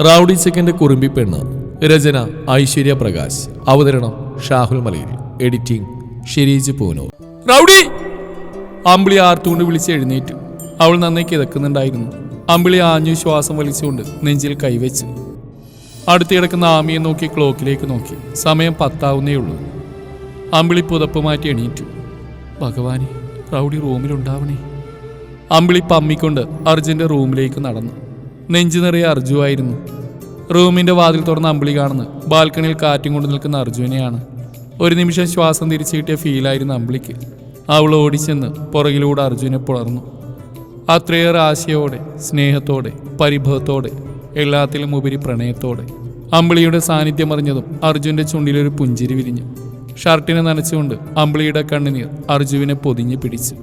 Rowdy second കുറുമ്പി പെണ്ണ്. രചന ഐശ്വര്യ പ്രകാശ്. അവതരണം Shahul Malayil editing Shireej Poonoor. Rowdy! Ambili ആർത്തുകൊണ്ട് വിളിച്ച് എഴുന്നേറ്റു. അവൾ നന്നായി കിതക്കുന്നുണ്ടായിരുന്നു. അമ്പിളി ആഞ്ഞു ശ്വാസം വലിച്ചുകൊണ്ട് നെഞ്ചിൽ കൈവച്ച്. അടുത്ത് കിടക്കുന്ന ആമിയെ നോക്കി ക്ലോക്കിലേക്ക് നോക്കി. സമയം പത്താവുന്നേ ഉള്ളൂ. അമ്പിളി പുതപ്പ് മാറ്റി എണീറ്റു. ഭഗവാനെ റൗഡി റൂമിലുണ്ടാവണേ. അമ്പിളി പമ്മിക്കൊണ്ട് അർജുന്റെ റൂമിലേക്ക് നടന്നു. നെഞ്ചു അർജു ആയിരുന്നു. റൂമിന്റെ വാതിൽ തുറന്ന അമ്പിളി കാണുന്നു. ബാൽക്കണിയിൽ കാറ്റും കൊണ്ട് നിൽക്കുന്ന അർജുനെയാണ്. ഒരു നിമിഷം ശ്വാസം തിരിച്ചു കിട്ടിയ ഫീലായിരുന്നു അമ്പിളിക്ക്. അവൾ ഓടിച്ചെന്ന് പുറകിലൂടെ അർജുനെ പുളർന്നു അത്രയേറെ ആശയോടെ സ്നേഹത്തോടെ പരിഭവത്തോടെ എല്ലാത്തിലും ഉപരി പ്രണയത്തോടെ. അമ്പിളിയുടെ സാന്നിധ്യം അറിഞ്ഞതും അർജുന്റെ ചുണ്ടിലൊരു പുഞ്ചിരി വിരിഞ്ഞു. ഷർട്ടിനെ നനച്ചുകൊണ്ട് അമ്പിളിയുടെ കണ്ണുനീർ അർജുവിനെ പൊതിഞ്ഞു പിടിച്ചു.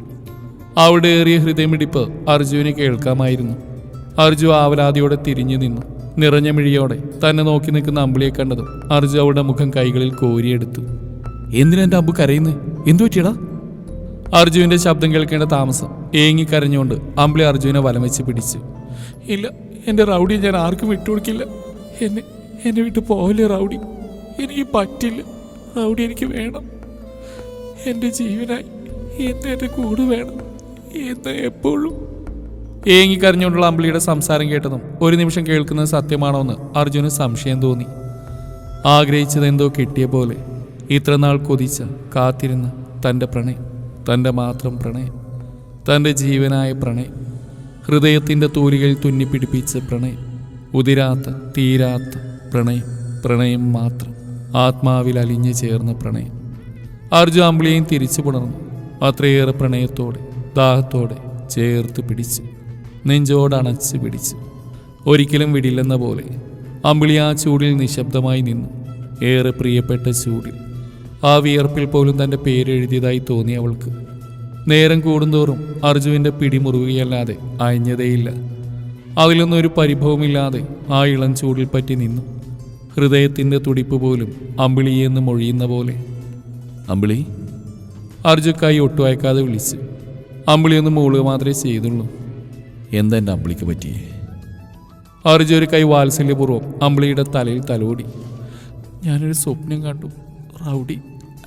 അവിടെ ഏറിയ ഹൃദയമിടിപ്പ് അർജുവിന് കേൾക്കാമായിരുന്നു. അർജു ആവലാതിയോടെ തിരിഞ്ഞു നിന്നു. നിറഞ്ഞ മിഴിയോടെ തന്നെ നോക്കി നിൽക്കുന്ന അമ്പിളിയെ കണ്ടതും അർജു അവളുടെ മുഖം കൈകളിൽ കോരിയെടുത്തു. എന്തിനാ എന്റെ അമ്പു കരയുന്നേ? എന്തു പറ്റിയടാ? അർജുവിന്റെ ശബ്ദം കേൾക്കേണ്ട താമസം ഏങ്ങി കരഞ്ഞുകൊണ്ട് അമ്പിളി അർജുവിനെ വലം വെച്ച് പിടിച്ചു. ഇല്ല എന്റെ റൗഡി ഞാൻ ആർക്കും വിട്ടുകൊടുക്കില്ല എന്നെ എന്നെ വിട്ട് പോവില്ല റൗഡി? എനിക്ക് പറ്റില്ല. റൗഡി എനിക്ക് വേണം. എന്റെ ജീവനായി എന്നെ എന്റെ കൂട് വേണം. എന്നെ എപ്പോഴും ഏങ്ങിക്കരഞ്ഞുകൊണ്ടുള്ള അമ്പിളിയുടെ സംസാരം കേട്ടതും ഒരു നിമിഷം കേൾക്കുന്നത് സത്യമാണോ എന്ന് അർജുന് സംശയം തോന്നി. ആഗ്രഹിച്ചത് എന്തോ കിട്ടിയ പോലെ ഇത്രനാൾ കൊതിച്ച കാത്തിരുന്ന തന്റെ പ്രണയം തന്റെ മാത്രം പ്രണയം തന്റെ ജീവനായ പ്രണയം ഹൃദയത്തിന്റെ തൂലികയിൽ തുന്നിപ്പിടിപ്പിച്ച പ്രണയം ഉതിരാത്ത തീരാത്ത പ്രണയം പ്രണയം മാത്രം ആത്മാവിൽ അലിഞ്ഞു ചേർന്ന പ്രണയം. അർജു അമ്പിളിയെയും തിരിച്ചു പുണർന്നു അത്രയേറെ പ്രണയത്തോടെ ദാഹത്തോടെ ചേർത്ത് പിടിച്ച്. നെഞ്ചോട് അണച്ച് പിടിച്ച് ഒരിക്കലും വിടില്ലെന്ന പോലെ അമ്പിളി ആ ചൂടിൽ നിശബ്ദമായി നിന്നു. ഏറെ പ്രിയപ്പെട്ട ചൂടിൽ. ആ വിയർപ്പിൽ പോലും തന്റെ പേരെഴുതിയതായി തോന്നി അവൾക്ക്. നേരം കൂടുന്തോറും അർജുവിന്റെ പിടിമുറുകയല്ലാതെ അയഞ്ഞതേയില്ല. അതിലൊന്നും ഒരു പരിഭവമില്ലാതെ ആ ഇളം ചൂടിൽ പറ്റി നിന്നു. ഹൃദയത്തിന്റെ തുടിപ്പ് പോലും അമ്പിളിയെന്ന് മൊഴിയുന്ന പോലെ. അമ്പിളി? അർജുക്കായി ഒട്ടുവയക്കാതെ വിളിച്ചു. അമ്പിളി ഒന്ന് മൂളുക മാത്രമേ ചെയ്തുള്ളൂ. എന്താ എന്റെ അമ്പിളിക്ക് പറ്റിയേ അർജു കൈ വാത്സല്യപൂർവം അമ്പിളിയുടെ തലയിൽ തലോടി. ഞാനൊരു സ്വപ്നം കണ്ടു. റൗഡി.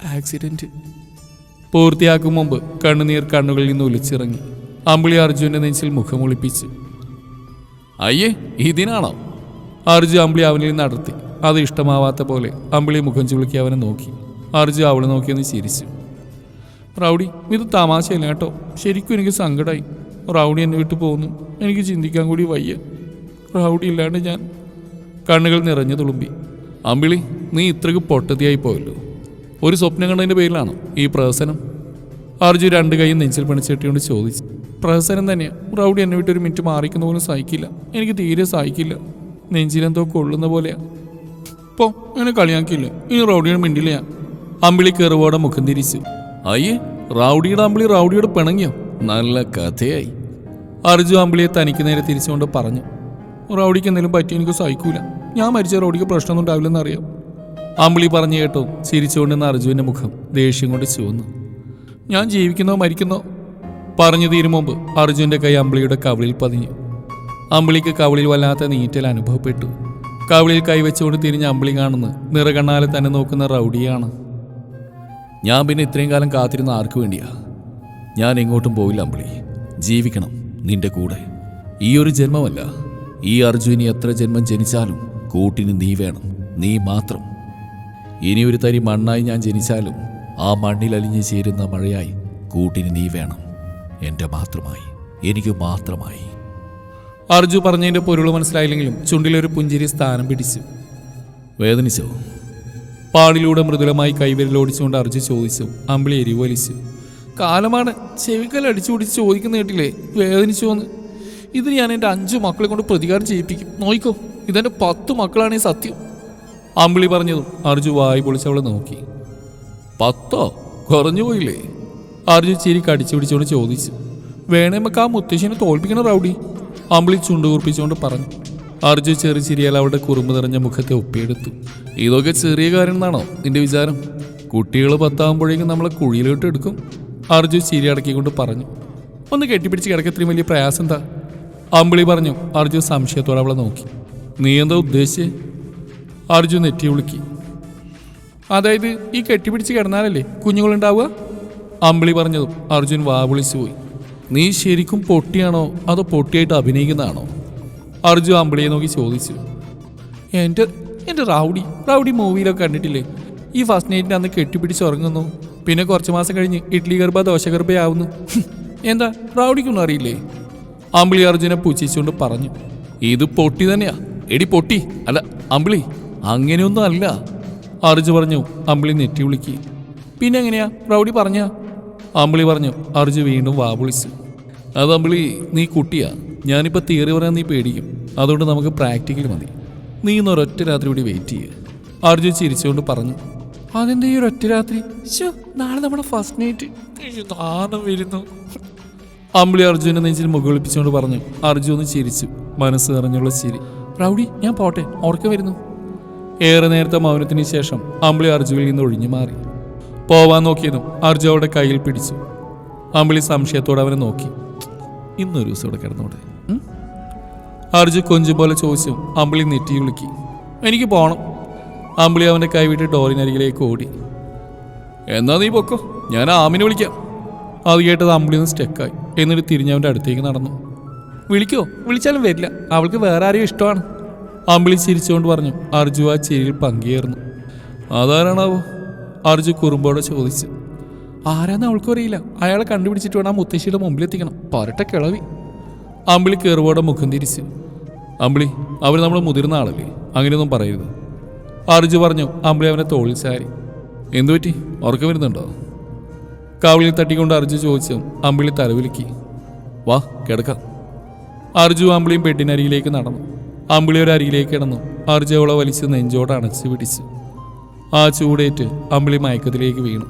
ആക്സിഡന്റ് പൂർത്തിയാക്കും മുമ്പ് കണ്ണുനീർ കണ്ണുകളിൽ നിന്ന് ഒലിച്ചിറങ്ങി. അമ്പിളി അർജുന്റെ നെഞ്ചിൽ മുഖമൊളിപ്പിച്ചു അയ്യേ ഇതിനാണോ? അർജു അമ്പിളി അവനിൽ നിന്ന് അടർത്തി. അത് ഇഷ്ടമാവാത്ത പോലെ അമ്പിളി മുഖം ചുളുക്കി അവനെ നോക്കി. അർജു അവളെ നോക്കിയെന്ന് ചിരിച്ചു. റൗഡി ഇത് തമാശയില്ല കേട്ടോ. ശരിക്കും എനിക്ക് സങ്കടമായി റൗഡി എന്നെ വിട്ടു പോകുന്നു. എനിക്ക് ചിന്തിക്കാൻ കൂടി വയ്യ. റൗഡി ഇല്ലാണ്ട് ഞാൻ കണ്ണുകൾ നിറഞ്ഞു തുളുമ്പി. അമ്പിളി നീ ഇത്രക്ക് പൊട്ടത്തിയായി പോയല്ലോ. ഒരു സ്വപ്നം കണ്ടതിന്റെ പേരിലാണോ ഈ പ്രഹസനം? അർജു രണ്ട് കൈയും നെഞ്ചിൽ പണിച്ചെട്ടിയോണ്ട് ചോദിച്ചു. പ്രഹസനം തന്നെയാണ് റൗഡി എന്നെ വിട്ട് ഒരു മിനിറ്റ് മാറിക്കുന്ന പോലും സഹിക്കില്ല. എനിക്ക് തീരെ സഹിക്കില്ല. നെഞ്ചിലെന്തോ കൊള്ളുന്ന പോലെയാ. പോ എന്നെ കളിയാക്കില്ല ഈ റൗഡിയുടെ മിണ്ടില്ല അമ്പിളി കയറുവോടെ മുഖം തിരിച്ചു. അയ്യേ റൗഡിയുടെ അമ്പിളി റൗഡിയോട് പിണങ്ങിയോ? നല്ല കഥയായി. അർജു അമ്പിളിയെ തനിക്ക് നേരെ തിരിച്ചുകൊണ്ട് പറഞ്ഞു റൗഡിക്ക് എന്തെങ്കിലും പറ്റി എനിക്ക് സഹിക്കൂല. ഞാൻ മരിച്ച റൗഡിക്ക് പ്രശ്നമൊന്നും ഉണ്ടാവില്ലെന്ന് അറിയാം. അമ്പിളി പറഞ്ഞു കേട്ടോ. ചിരിച്ചുകൊണ്ട് നിന്ന അർജുവിന്റെ മുഖം ദേഷ്യം കൊണ്ട് ചുവന്നു. ഞാൻ ജീവിക്കുന്നോ മരിക്കുന്നോ? പറഞ്ഞു തീരും മുമ്പ് അർജുന്റെ കൈ അമ്പിളിയുടെ കവിളിൽ പതിഞ്ഞു. അമ്പിളിക്ക് കവിളിൽ വല്ലാത്ത നീറ്റൽ അനുഭവപ്പെട്ടു. കവിളിൽ കൈവച്ചുകൊണ്ട് തിരിഞ്ഞ് അമ്പിളി കാണുന്നു നിറകണ്ണാലെ തന്നെ നോക്കുന്ന റൗഡിയാണ്. ഞാൻ പിന്നെ ഇത്രയും കാലം കാത്തിരുന്ന ആർക്കു വേണ്ടിയാ? ഞാൻ എങ്ങോട്ടും പോയില്ല അമ്പിളി. ജീവിക്കണം നിന്റെ കൂടെ. ഈ ഒരു ജന്മമല്ല. ഈ അർജുനി എത്ര ജന്മം ജനിച്ചാലും കൂട്ടിന് നീ വേണം. നീ മാത്രം. ഇനി ഒരു തരി മണ്ണായി ഞാൻ ജനിച്ചാലും ആ മണ്ണിൽ അലിഞ്ഞു ചേരുന്ന മഴയായി കൂട്ടിന് നീ വേണം. എന്റെ മാത്രമായി. എനിക്ക് മാത്രമായി. അർജു പറഞ്ഞതിന്റെ പൊരുൾ മനസ്സിലായില്ലെങ്കിലും ചുണ്ടിലൊരു പുഞ്ചിരി സ്ഥാനം പിടിച്ചു. വേദനിച്ചോ? പാടിലൂടെ മൃദുലമായി കൈവിരലോടിച്ചുകൊണ്ട് അർജു ചോദിച്ചു. അമ്പിളി എരിവലിച്ചു. കാലമാണ് ചെവിക്കൽ അടിച്ചു പിടിച്ച് ചോദിക്കുന്ന കേട്ടില്ലേ? വേദനിച്ചോന്ന് ഇതിന് ഞാൻ എന്റെ അഞ്ച് മക്കളെ കൊണ്ട് പ്രതികാരം ചെയ്യിപ്പിക്കും. നോയിക്കോ ഇതെന്റെ പത്ത് മക്കളാണ് ഈ സത്യം. അമ്പിളി പറഞ്ഞതും അർജു വായി പൊളിച്ചവളെ നോക്കി. പത്തോ? കുറഞ്ഞു പോയില്ലേ? അർജു ചിരി കടിച്ചു പിടിച്ചുകൊണ്ട് ചോദിച്ചു. വേണേ നമുക്ക് ആ മുത്തശ്ശിനെ തോൽപ്പിക്കണം റൗഡി. അമ്പിളി ചുണ്ടു കുറിപ്പിച്ചുകൊണ്ട് പറഞ്ഞു. അർജു ചെറു ചിരിയാൽ അവളുടെ കുറുമ്പ് നിറഞ്ഞ മുഖത്തെ ഒപ്പിയെടുത്തു. ഇതൊക്കെ ചെറിയ കാര്യം എന്നാണോ നിന്റെ വിചാരം? കുട്ടികൾ പത്താകുമ്പോഴേക്കും നമ്മളെ കുഴിയിലോട്ട് എടുക്കും. അർജു ചിരി അടക്കിക്കൊണ്ട് പറഞ്ഞു ഒന്ന് കെട്ടിപ്പിടിച്ച് കിടക്ക ഇത്രയും വലിയ പ്രയാസം എന്താ? അമ്പിളി പറഞ്ഞു അർജു സംശയത്തോടെ അവളെ നോക്കി. നീ എന്താ ഉദ്ദേശിച്ചേ? അർജുൻ നെറ്റി വിളിക്കി. അതായത് ഈ കെട്ടിപ്പിടിച്ച് കിടന്നാലല്ലേ കുഞ്ഞുങ്ങളുണ്ടാവുക അമ്പിളി പറഞ്ഞതും അർജുൻ വാവിളിച്ചു പോയി. നീ ശരിക്കും പൊട്ടിയാണോ അതോ പൊട്ടിയായിട്ട് അഭിനയിക്കുന്നതാണോ? അർജു അമ്പിളിയെ നോക്കി ചോദിച്ചു. എന്റെ എന്റെ റൗഡി റൗഡി മൂവിയിലൊക്കെ കണ്ടിട്ടില്ലേ? ഈ ഫസ്റ്റ് നൈറ്റിന് അന്ന് കെട്ടിപ്പിടിച്ച് ഉറങ്ങുന്നു. പിന്നെ കുറച്ച് മാസം കഴിഞ്ഞ് ഇഡ്ലി ഗർഭ ദോശ ഗർഭയാവുന്നു. എന്താ? റൗഡിക്കൊന്നും അറിയില്ലേ? അമ്പിളി അർജുനെ പൂച്ചിച്ചുകൊണ്ട് പറഞ്ഞു. ഇത് പൊട്ടി തന്നെയാ. എടി പൊട്ടി. അല്ല അമ്പിളി അങ്ങനെയൊന്നും അല്ല. അർജു പറഞ്ഞു അമ്പിളി നെറ്റി വിളിക്കി. പിന്നെ എങ്ങനെയാ? റൗഡി പറഞ്ഞ? അമ്പിളി പറഞ്ഞു അർജു വീണ്ടും വാവിളിച്ചു അത് അമ്പിളി നീ കുട്ടിയാ. ഞാനിപ്പോൾ തിയറി പറയാൻ നീ പേടിക്കും. അതുകൊണ്ട് നമുക്ക് പ്രാക്ടിക്കൽ മതി. നീ ഇന്ന് ഒരൊറ്റ രാത്രി കൂടി വെയിറ്റ് ചെയ്യുക അർജു ചിരിച്ചുകൊണ്ട് പറഞ്ഞു. അതെന്താ ഈ ഒരൊറ്റ രാത്രി. നാളെ നമ്മുടെ ഫസ്റ്റ് നൈറ്റ് നാണം വരുന്നു. അമ്പിളി അർജുനെ നെഞ്ചിൽ മുകളിപ്പിച്ചുകൊണ്ട് പറഞ്ഞു അർജു ഒന്ന് ചിരിച്ചു. മനസ്സ് നിറഞ്ഞുള്ള ചിരി. റൗഡി ഞാൻ പോട്ടെ ഓർക്കം വരുന്നു. ഏറെ നേരത്തെ മൗനത്തിന് ശേഷം അമ്പിളി അർജുവിൽ നിന്ന് ഒഴിഞ്ഞു മാറി. പോവാൻ നോക്കിയതും അർജു അവളുടെ കയ്യിൽ പിടിച്ചു. അമ്പിളി സംശയത്തോടെ അവനെ നോക്കി. ഇന്നൊരു ദിവസം ഇവിടെ കിടന്നോട്ടെ. അർജു കൊഞ്ചു പോലെ ചോദിച്ചു. അമ്പിളി നെറ്റി വിളിക്കി. എനിക്ക് പോണം. അമ്പിളി അവന്റെ കൈവിട്ട് ഡോറിനരികിലേക്ക് ഓടി. എന്നാ നീ പൊക്കോ? ഞാൻ ആമിനെ വിളിക്കാം. അത് കേട്ടത് അമ്പിളി ഒന്ന് സ്റ്റെക്കായി. എന്നിട്ട് തിരിഞ്ഞ് അവന്റെ അടുത്തേക്ക് നടന്നു. വിളിക്കോ? വിളിച്ചാലും വരില്ല. അവൾക്ക് വേറെ ആരെയും ഇഷ്ടമാണ്. അമ്പിളി ചിരിച്ചുകൊണ്ട് പറഞ്ഞു. അർജു ആ ചിരിയിൽ പങ്കുചേർന്നു. അതാരാണാവോ? അർജു കുറുമ്പോടെ ചോദിച്ചു. ആരാന്ന് അവൾക്കും അറിയില്ല. അയാളെ കണ്ടുപിടിച്ചിട്ട് വേണം ആ മുത്തശ്ശിയുടെ മുമ്പിലെത്തിക്കണം. പരട്ട കിളവി. അമ്പിളി കയറുപോടെ മുഖം തിരിച്ചു. അമ്പിളി അവർ നമ്മൾ മുതിർന്ന ആളല്ലേ? അങ്ങനെയൊന്നും പറയരുത്. അർജു പറഞ്ഞു അമ്പിളി അവനെ തോളിൽ ചാരി. എന്തു പറ്റി? ഉറക്കം വരുന്നുണ്ടോ? കവിളിൽ തട്ടിക്കൊണ്ട് അർജു ചോദിച്ചു. അമ്പിളി തലവിലുക്കി വാ കിടക്കാം. അർജു അമ്പിളിയും ബെഡിനരികിലേക്ക് നടന്നു. അമ്പിളി ഒരു അരികിലേക്ക് കിടന്നു. അർജു അവളെ വലിച്ച് നെഞ്ചോട് അണച്ച് പിടിച്ചു. ആ ചൂടേറ്റ് അമ്പിളി മയക്കത്തിലേക്ക് വീണു.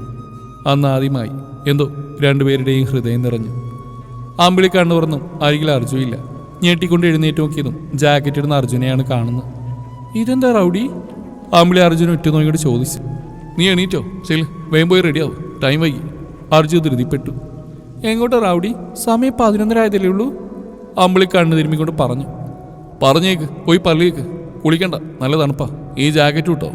അന്ന് ആദ്യമായി. എന്തോ രണ്ടുപേരുടെയും ഹൃദയം നിറഞ്ഞു. അമ്പിളി കണ്ണു തുറന്നു. അരികിൽ അർജു ഇല്ല. ഞെട്ടിക്കൊണ്ട് എഴുന്നേറ്റ് നോക്കിയതും ജാക്കറ്റ് ഇടുന്ന അർജുനെയാണ് കാണുന്നത്. ഇതെന്താ റൗഡി? അമ്പിളി അർജുൻ ഒറ്റ നോക്കിയിട്ട് ചോദിച്ചു. നീ എണീറ്റോ? ശരി വേഗം പോയി റെഡിയാവും ടൈം വൈകി. അർജുൻ ധൃതിപ്പെട്ടു. എങ്ങോട്ടോ റൗഡി സമയം പതിനൊന്നര ആയതല്ലേ ഉള്ളൂ. അമ്പിളി കണ്ണു തിരുമ്മിക്കൊണ്ട് പറഞ്ഞു. പറഞ്ഞേക്ക് പോയി പള്ളിയേക്ക് കുളിക്കണ്ട നല്ല തണുപ്പാ. ഈ ജാക്കറ്റ് കിട്ടോ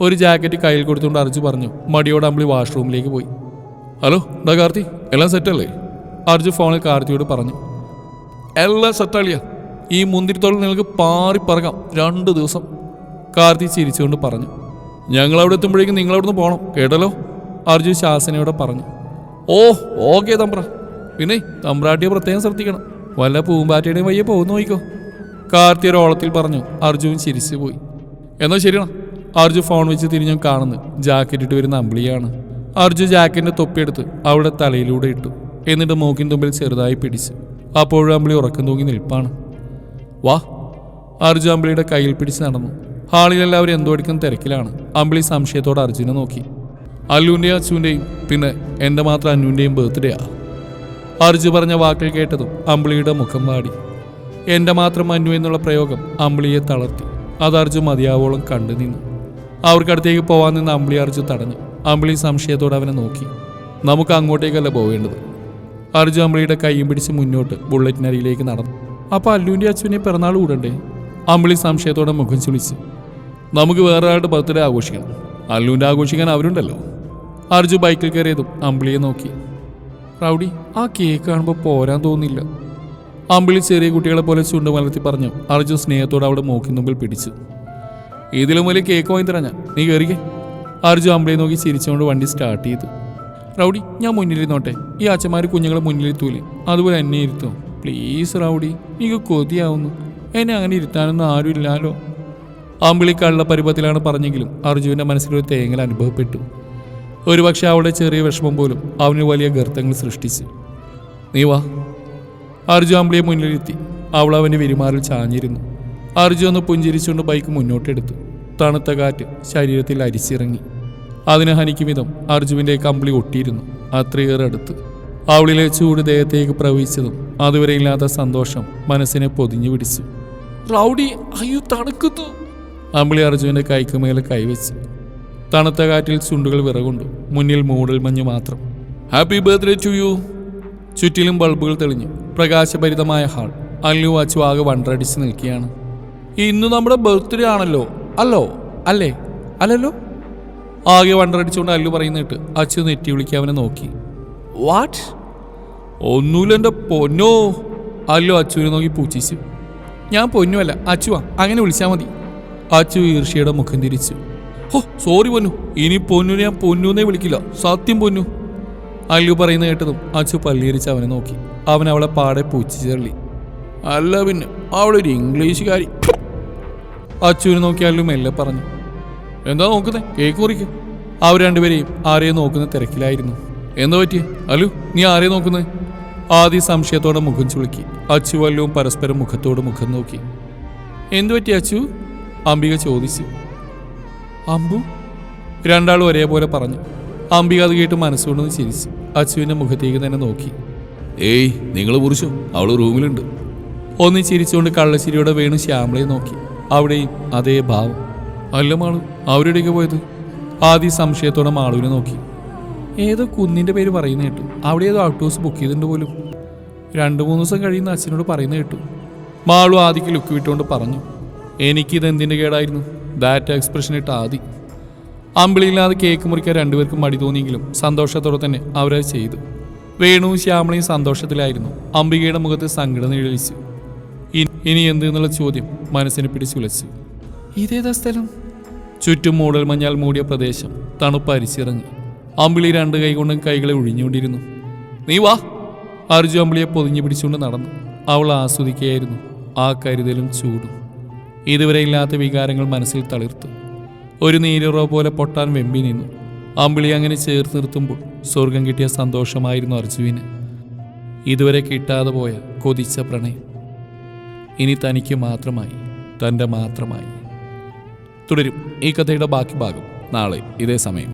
ഒരു ജാക്കറ്റ് കയ്യിൽ കൊടുത്തുകൊണ്ട് അർജു പറഞ്ഞു. മടിയോട് അമ്പിളി വാഷ്റൂമിലേക്ക് പോയി. ഹലോ ഡാ കാർത്തി? എല്ലാം സെറ്റല്ലേ? അർജു ഫോണിൽ കാർത്തിയോട് പറഞ്ഞു. എല്ലാം സെറ്റാളിയാ ഈ മുന്തിരിത്തോളം നിങ്ങൾക്ക് പാറി പറകാം രണ്ട് ദിവസം. കാർത്തി ചിരിച്ചുകൊണ്ട് പറഞ്ഞു ഞങ്ങൾ അവിടെ എത്തുമ്പോഴേക്കും നിങ്ങൾ അവിടുന്ന് പോകണം കേട്ടല്ലോ? അർജു ശാസനയോടെ പറഞ്ഞു ഓ ഓക്കെ തമ്പ്ര. പിന്നെ തമ്പ്രാട്ടിയെ പ്രത്യേകം ശ്രദ്ധിക്കണം. വല്ല പൂമ്പാറ്റയുടെയും വയ്യ പോകുന്നു നോക്കിക്കോ കാർത്തി ഓളത്തിൽ പറഞ്ഞു അർജുൻ ചിരിച്ചു പോയി എന്നാൽ ശരിയാണ് അർജു ഫോൺ വെച്ച് തിരിഞ്ഞു കാണുന്നു ജാക്കറ്റ് ഇട്ട് വരുന്ന അമ്പിളിയാണ്. അർജു ജാക്കറ്റിന്റെ തൊപ്പിയെടുത്ത് അവളുടെ തലയിലൂടെ ഇട്ടു എന്നിട്ട് മൂക്കിൻ തുമ്പിൽ ചെറുതായി പിടിച്ചു. അപ്പോഴും അമ്പിളി ഉറക്കം തൂങ്ങി നിൽപ്പാണ്. വാ. അർജു അമ്പിളിയുടെ കയ്യിൽ പിടിച്ച് നടന്നു. ഹാളിൽ എല്ലാവരും എന്തോ അടിക്കും തിരക്കിലാണ്. അമ്പിളി സംശയത്തോടെ അർജുനെ നോക്കി. അല്ലുവിന്റെയും അച്ചുവിന്റെയും പിന്നെ എന്റെ മാത്രം അന്നുവിന്റെയും ബർത്ത്ഡേയാ. അർജു പറഞ്ഞ വാക്കിൽ കേട്ടതും അമ്പിളിയുടെ മുഖം വാടി. എന്റെ മാത്രം അന്നു എന്നുള്ള പ്രയോഗം അമ്പിളിയെ തളർത്തി. അത് അർജു മതിയാവോളം കണ്ടു നിന്നു. അവർക്കടുത്തേക്ക് പോവാൻ നിന്ന് അമ്പിളി അർജു തടഞ്ഞു. അമ്പിളി സംശയത്തോടെ അവനെ നോക്കി. നമുക്ക് അങ്ങോട്ടേക്കല്ല പോവേണ്ടത്? അർജു അമ്പിളിയുടെ കൈയും പിടിച്ച് മുന്നോട്ട് ബുള്ളറ്റിനരിയിലേക്ക് നടന്നു. അപ്പോൾ അല്ലുവിന്റെ അച്ഛനെ പിറന്നാൾ കൂടണ്ടേ? അമ്പിളി സംശയത്തോടെ മുഖം ചുളിച്ച്. നമുക്ക് വേറെ ആളുടെ ബർത്ത്ഡേ ആഘോഷിക്കണം. അല്ലുവിന്റെ ആഘോഷിക്കാൻ അവരുണ്ടല്ലോ. അർജു ബൈക്കിൽ കയറിയതും അമ്പിളിയെ നോക്കി. റൗഡി ആ കേക്ക് കാണുമ്പോൾ പോരാൻ തോന്നില്ല. അമ്പിളി ചെറിയ കുട്ടികളെ പോലെ ചുണ്ട് മലർത്തി പറഞ്ഞു അർജു സ്നേഹത്തോടെ അവിടെ മൂക്കിന് മുമ്പിൽ പിടിച്ചു. ഇതിലും വലിയ കേക്ക് വാങ്ങി തരാം ഞാൻ. നീ കയറിക്കേ അർജു അമ്പിളിയെ നോക്കി ചിരിച്ചുകൊണ്ട് വണ്ടി സ്റ്റാർട്ട് ചെയ്തു. റൗഡി ഞാൻ മുന്നിലിരുന്നോട്ടെ. ഈ അച്ഛന്മാർ കുഞ്ഞുങ്ങളെ മുന്നിലിരുത്തൂലേ? അതുപോലെ എന്നെ ഇരുത്തോ. പ്ലീസ് റൗഡി എനിക്ക് കൊതിയാവുന്നു. എന്നെ അങ്ങനെ ഇരുത്താനൊന്നും ആരും ഇല്ലാലോ അമ്പിളി പരുവത്തിലാണ് പറഞ്ഞെങ്കിലും അർജുവിന്റെ മനസ്സിലൊരു തേങ്ങൽ അനുഭവപ്പെട്ടു. ഒരുപക്ഷെ അവളുടെ ചെറിയ വിഷമം പോലും അവന് വലിയ ഗർത്തങ്ങൾ സൃഷ്ടിച്ചു. നീ വാ. അർജു അമ്പിളിയെ മുന്നിലിരുത്തി. അവൾ അവന്റെ വിരിമാറിൽ ചാഞ്ഞിരുന്നു. അർജു ഒന്ന് പുഞ്ചിരിച്ചുകൊണ്ട് ബൈക്ക് മുന്നോട്ടെടുത്തു. തണുത്ത കാറ്റ് ശരീരത്തിൽ അരിച്ചിറങ്ങി. അതിനെ ഹനിക്കും വിധം അർജുവിന്റെ കമ്പിളി ഒട്ടിയിരുന്നു അത്രയേറെ അടുത്ത്. അവളിലെ ചൂട് ദേഹത്തേക്ക് പ്രവഹിച്ചതും അതുവരെ ഇല്ലാത്ത സന്തോഷം മനസ്സിനെ പൊതിഞ്ഞു പിടിച്ചു. റൗഡി അയ്യോ തണുക്കുന്നു. അമ്പിളി അർജുവിന്റെ കൈക്ക് മേലെ കൈവച്ച് തണുത്ത കാറ്റിൽ ചുണ്ടുകൾ വിറകൊണ്ടു. മുന്നിൽ മൂടൽ മഞ്ഞ് മാത്രം. ഹാപ്പി ബർത്ത്ഡേ ടു യു ചുറ്റിലും ബൾബുകൾ തെളിഞ്ഞു. പ്രകാശഭരിതമായ ഹാൾ. അല്ലു അച്ചു ആകെ വണ്ടടിച്ച് നിൽക്കുകയാണ്. ഇന്ന് നമ്മുടെ ബർത്ത്ഡേ ആണല്ലോ. അല്ലോ? അല്ലേ? അല്ലല്ലോ? ആകെ വണ്ടറടിച്ചുകൊണ്ട് അല്ലു പറയുന്നിട്ട് അച്ഛൻ നെറ്റി വിളിക്കാൻ അവനെ നോക്കി. വാട്ട് ഒന്നുമില്ല എന്റെ പൊന്നോ. അല്ലു അച്ചുവിനെ നോക്കി പൂച്ചിച്ചു. ഞാൻ പൊന്നുമല്ല. അച്ചുവാ അങ്ങനെ വിളിച്ചാൽ മതി. അച്ചു ഈർഷ്യയുടെ മുഖം തിരിച്ചു. ഓ സോറി പൊന്നു. ഇനി പൊന്നുനെ ഞാൻ പൊന്നുന്നേ വിളിക്കില്ല. സത്യം പൊന്നു. അല്ലു പറയുന്ന കേട്ടതും അച്ചു പള്ളിയരിച്ച് അവനെ നോക്കി. അവൻ അവളെ പാടെ പൂച്ചി ചെള്ളി അല്ല പിന്നെ അവളൊരു ഇംഗ്ലീഷുകാരി. അച്ചുവിനെ നോക്കി അല്ലു മെല്ലെ പറഞ്ഞു. എന്താ നോക്കുന്നേ? കേക്ക് കുറിക്ക് അവർ രണ്ടുപേരെയും ആരെയും നോക്കുന്ന തിരക്കിലായിരുന്നു. എന്താ പറ്റി അല്ലു നീ ആരെയും നോക്കുന്നത് ആദ്യ സംശയത്തോടെ മുഖം ചുളുക്കി. അച്ചു അല്ലുവും പരസ്പരം മുഖത്തോട് മുഖം നോക്കി. എന്തു പറ്റി അച്ചു? അംബിക ചോദിച്ചു. അമ്പു രണ്ടാളും ഒരേപോലെ പറഞ്ഞു. അംബിക അത് കേട്ട് മനസ്സുകൊണ്ടൊന്ന് ചിരിച്ചു. അച്ചുവിന്റെ മുഖത്തേക്ക് തന്നെ നോക്കി. ഏയ് നിങ്ങൾ പുരുഷോ? അവൾ റൂമിലുണ്ട്. ഒന്ന് ചിരിച്ചുകൊണ്ട് കള്ളശ്ശേരിയുടെ വേണു ശ്യാമളയെ നോക്കി. അവിടെയും അതേ ഭാവം. അല്ല മാളു അവരുടെയൊക്കെ പോയത്? ആദ്യ സംശയത്തോടെ മാളുവിനെ നോക്കി. ഏതോ കുന്നിന്റെ പേര് പറയുന്ന കേട്ടു. അവിടെ ഏതോ ഔട്ട് ഹൗസ് ബുക്ക് ചെയ്തിട്ടുണ്ട് പോലും. രണ്ട് മൂന്ന് ദിവസം കഴിയുന്ന അച്ഛനോട് പറയുന്ന കേട്ടു. മാളു ആദ്യക്ക് ലുക്ക് വിട്ടുകൊണ്ട് പറഞ്ഞു. എനിക്കിത് എന്തിന്റെ കേടായിരുന്നു? ദാറ്റ എക്സ്പ്രഷൻ ഇട്ട ആദി. അമ്പിളിയില്ലാതെ കേക്ക് മുറിക്കാൻ രണ്ടുപേർക്കും മടി തോന്നിയെങ്കിലും സന്തോഷത്തോടെ തന്നെ അവരത് ചെയ്തു. വേണുവും ശ്യാമളയും സന്തോഷത്തിലായിരുന്നു. അംബികയുടെ മുഖത്ത് സങ്കടം നിഴലിച്ചു. ഇനി എന്ത് എന്നുള്ള ചോദ്യം മനസ്സിനെ പിടിച്ചുലച്ചു ഇതേതാ സ്ഥലം? ചുറ്റും മൂടൽ മഞ്ഞാൽ മൂടിയ പ്രദേശം. തണുപ്പ് അരിച്ചിറങ്ങി. അമ്പിളി രണ്ട് കൈകൊണ്ടും കൈകളെ ഒഴിഞ്ഞുകൊണ്ടിരുന്നു നീ വാ. അർജു അമ്പിളിയെ പൊതിഞ്ഞു പിടിച്ചുകൊണ്ട് നടന്നു. അവൾ ആസ്വദിക്കുകയായിരുന്നു. ആ കരുതലും ചൂടും. ഇതുവരെ ഇല്ലാത്ത വികാരങ്ങൾ മനസ്സിൽ തളിർത്തു. ഒരു നീരുറ പോലെ പൊട്ടാൻ വെമ്പി നിന്നു. അമ്പിളി അങ്ങനെ ചേർത്ത് നിർത്തുമ്പോൾ സ്വർഗം കിട്ടിയ സന്തോഷമായിരുന്നു അർജുവിന്. ഇതുവരെ കിട്ടാതെ പോയ കൊതിച്ച പ്രണയം. ഇനി തനിക്ക് മാത്രമായി തന്റെ മാത്രമായി. തുടരും ഈ കഥയുടെ ബാക്കി ഭാഗം നാളെ ഇതേ സമയം.